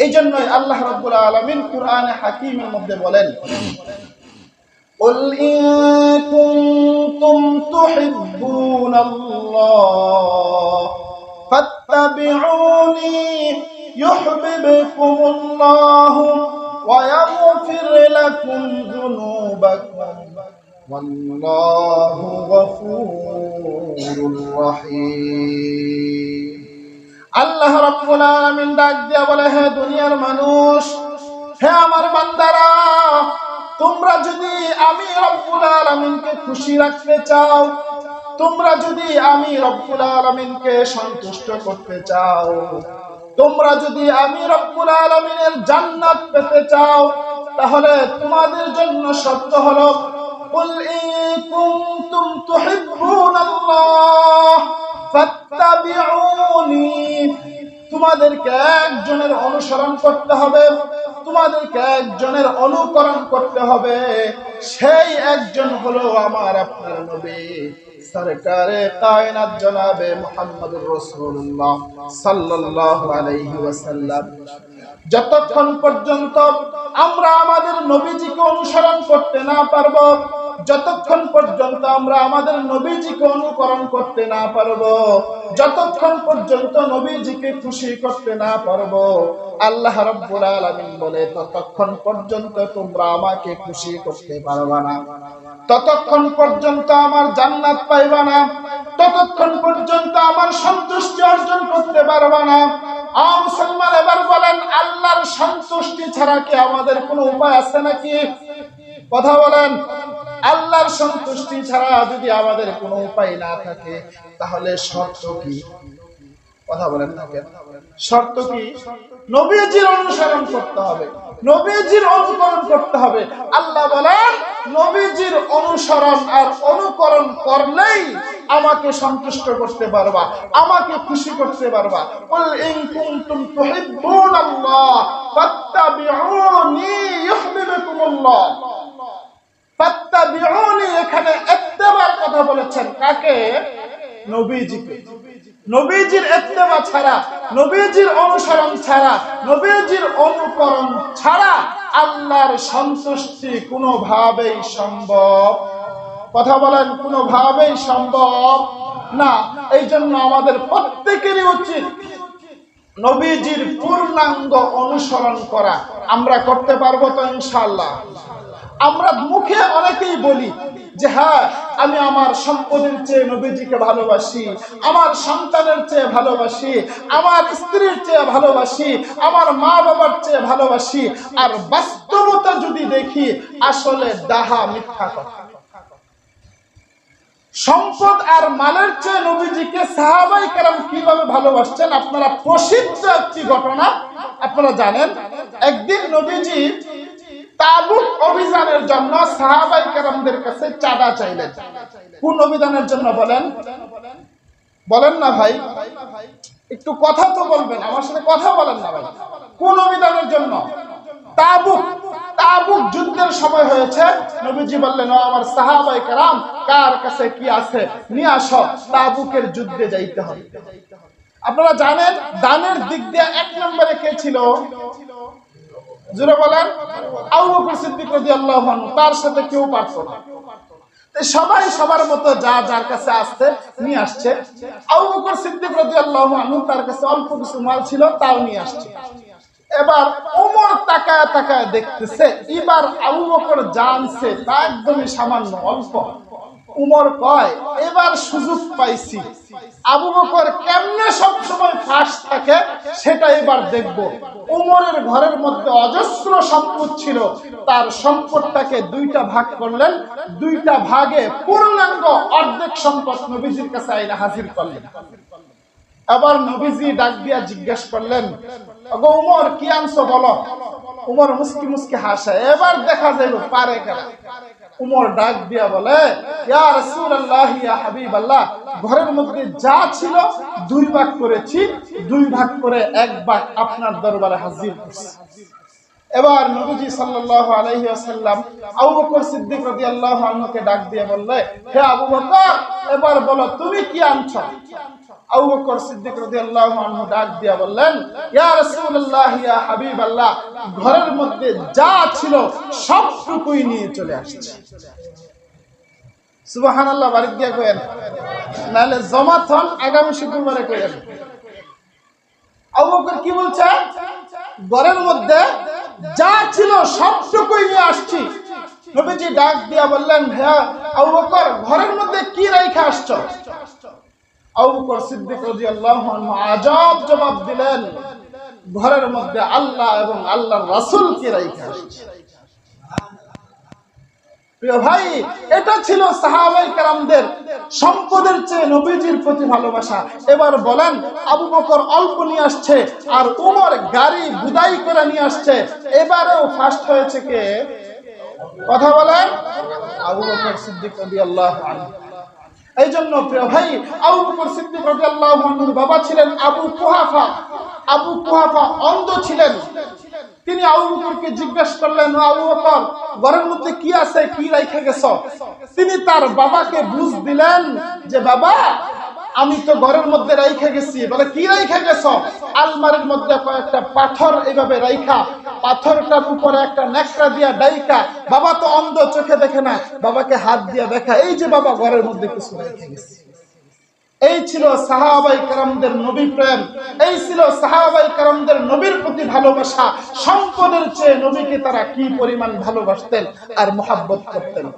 এই জন্যই আল্লাহ রাব্বুল আলামিন কুরআনে হাকিমের মধ্যে বলেন قل إن كنتم تحبون الله فاتبعوني يحببكم الله ويغفر لكم ذنوبكم والله غفور رحيم আল্লাহ রাব্বুল আলামিন ডাক দিয়া বলে, হে দুনিয়ার মানুষ, হে আমার বান্দারা, তোমরা যদি আমি রব্বুল আলামিনকে খুশি রাখতে চাও, তোমরা যদি আমি রব্বুল আলামিনকে সন্তুষ্ট করতে চাও, তোমরা যদি আমি রব্বুল আলামিনের জান্নাত পেতে চাও, তাহলে তোমাদের জন্য শর্ত হলো, কুল ইন কুনতুম তুহিব্বুনাল্লাহ। তোমাদেরকে একজনের অনুসরণ করতে হবে, তোমাদেরকে একজনের অনুকরণ করতে হবে। সেই একজন হলো আমার আপনার নবী, সরকারে কায়নাত জনাবে মুহাম্মদুর রাসূলুল্লাহ সাল্লাল্লাহু আলাইহি ওয়াসাল্লাম। যতক্ষণ পর্যন্ত আমরা আমাদের নবীজিকে অনুসরণ করতে না পারব যতক্ষণ পর্যন্ত আমরা আমাদের নবীজিকে অনুকরণ করতে না পারব, যতক্ষণ পর্যন্ত নবীজিকে খুশি করতে না পারব, আল্লাহ রাব্বুল আলামিন বলে, ততক্ষণ পর্যন্ত তোমরা আমাকে খুশি করতে পারবা না। ততক্ষণ পর্যন্ত আমার জান্নাত পাইবা না। ততক্ষণ পর্যন্ত আমার সন্তুষ্টি অর্জন করতে পারবা না। আ মুসলমান এবার বলেন, আল্লাহর সন্তুষ্টি ছাড়া কি আমাদের কোনো উপায় আছে নাকি? কথা বলেন। আল্লাহর সন্তুষ্টি ছাড়া যদি আমাদের কোনো উপায় না থাকে, তাহলে শর্ত কি? কথা বলেন না কেন? শর্ত কি? নবীজির অনুসরণ করতে হবে। নবীজির অনুকরণ করতে হবে। আল্লাহ বলেন, নবীজির অনুসরণ আর অনুকরণ করলেই আমাকে সন্তুষ্ট করতে পারবা, আমাকে খুশি করতে পারবা। কাকে নবীজিকে। নবীজির ইত্তেবা ছাড়া, নবীজির অনুসরণ ছাড়া, নবীজির অনুকরণ ছাড়া আল্লাহর সন্তুষ্টি কোনোভাবেই সম্ভব। কথা বলেন, কোনোভাবেই সম্ভব না। এই জন্য আমাদের প্রত্যেকেরই উচিত নবীজির পূর্ণাঙ্গ অনুসরণ করা। আমরা করতে পারব তো ইনশাল্লাহ আমরা মুখে অনেকেই বলি যে হ্যাঁ আমি আমার সম্পদের চেয়ে নবীজিকে ভালোবাসি, আমার সন্তানের চেয়ে ভালোবাসি, আমার স্ত্রীর চেয়ে ভালোবাসি, আমার মা বাবার চেয়ে ভালোবাসি, আর বাস্তবতা যদি দেখি, আসলে ডাহা মিথ্যা কথা। সম্পদ আর মালের চেয়ে নবীজিকে সাহাবাই কারাম কীভাবে ভালোবাসছেন, আপনারা প্রসিদ্ধ একটি ঘটনা, আপনারা জানেন। একদিন নবীজি অভিযানের জন্য সাহাবাই কারামদের কাছে চাঁদা চাইলেন। কোন অভিযানের জন্য বলেন? বলেন না ভাই। একটু কথা তো বলবেন, আমার সাথে কথা বলেন না ভাই। কোন অভিযানের জন্য? আপনারা জানেন, দানের দিক দিয়ে এক নম্বরে কে ছিল? জুড়ে বলেন আবু বকর সিদ্দিক রাদিয়াল্লাহু আনহু, তার সাথে কেউ পারত না। সবাই সবার মতো যা যার কাছে আসছে, নিয়ে আসছে। আবু বকর সিদ্দিক রাদিয়াল্লাহু আনহু তার কাছে অল্প কিছু মাল ছিল, তাও নিয়ে আসছে। এবার ওমর তাকায় তাকায় দেখতেছে, এবার আবু বকর জানছে তা একদমই সামান্য অল্প। উমর কয় এবার সুযোগ পাইছি। আবু বকর কেমনে সব সময় ফাঁস থাকে সেটা এবার দেখব। উমরের ঘরের মধ্যে অজস্র সম্পদ ছিল। তার সম্পদটাকে দুইটা ভাগ করলেন। দুইটা ভাগে পূর্ণাঙ্গ অর্ধেক সম্পদ নবীজির কাছে আইনা হাজির করলেন। আবার নবীজি ডাক দিয়া জিজ্ঞেস করলেন, ওগো উমর, কি আনছো বলো? উমর মুস্কি মুস্কি হাসে। এবার দেখা যাইল পারে কেনা উমর ডাক দিয়া বলে ঘরের মধ্যে যা ছিল দুই ভাগ করেছি, দুই ভাগ করে এক ভাগ আপনার দরবারে হাজির করছি। এবার নবীজি সাল্লাল্লাহু আলাইহি ওয়াসাল্লাম আবু বকর সিদ্দিক রাদিয়াল্লাহু আনহুকে ডাক দিয়ে বললে, হে আবু বকর, এবার বলো তুমি কি আনছো? ঘরের মধ্যে যা ছিল সবটুকুই নিয়ে চলে আসছে। সুবহানাল্লাহ বাড়ি দিয়ে কইেন নাহলে জমাত হন আগামী শুক্রবারে কইেন আবু বকর কি বলছে? ঘরের মধ্যে যা ছিল সবটুকুই নিয়ে আসছি। নবীজি ডাক দিয়া বললেন হ্যাঁ আবু ঘরের মধ্যে কি রেখে আসছো? আবু সিদ্দিক রাদিয়াল্লাহু আনহু আজব জবাব দিলেন, ঘরের মধ্যে আল্লাহ এবং আল্লাহর রাসুল কি রেখে আসছে? ভাই, এটা ছিল কারামদের সম্পদের চেয়ে প্রতি ভালোবাসা। এবার বলেন, আবু অল্প নিয়ে আসছে আর গাড়ি করে নিয়ে আসছে। এবারেও ফার্স্ট হয়েছে কে? কথা বলেন। আবু বকর সিদ্দিক আল্লাহ আনহু। এই জন্য প্রিয় ভাই, আবু বকর সিদ্দিক রাদিয়াল্লাহু আনহুর বাবা ছিলেন আবু কুহাফা। আবু কুহাফা অন্ধ ছিলেন। তিনি আবু বকরকে জিজ্ঞেস করলেন, "ও আবু বকর, ঘরের মধ্যে কি আছে? কি রাইখে গেছ? তিনি তার বাবাকে বুঝ দিলেন যে, বাবা আমি তো ঘরের মধ্যে রাইখে গেছি। বলে, কি রাইখে গেছ? আলমারির মধ্যে কয়েকটা পাথর এইভাবে রাইখা। পাথরটার উপরে একটা নেকড়া দিয়া ডাইকা। বাবা তো অন্ধ, চোখে দেখে না। বাবাকে হাত দিয়া দেখা। এই যে বাবা, ঘরের মধ্যে কিছু রেখে গেছি। এই ছিল সাহাবাই কারামদের নবী প্রেম। এই ছিল সাহাবাই কারামদের নবীর প্রতি ভালোবাসা। সম্পদের চেয়ে নবীকে তারা কি পরিমাণ ভালোবাসতেন আর মোহাব্বত করতেন?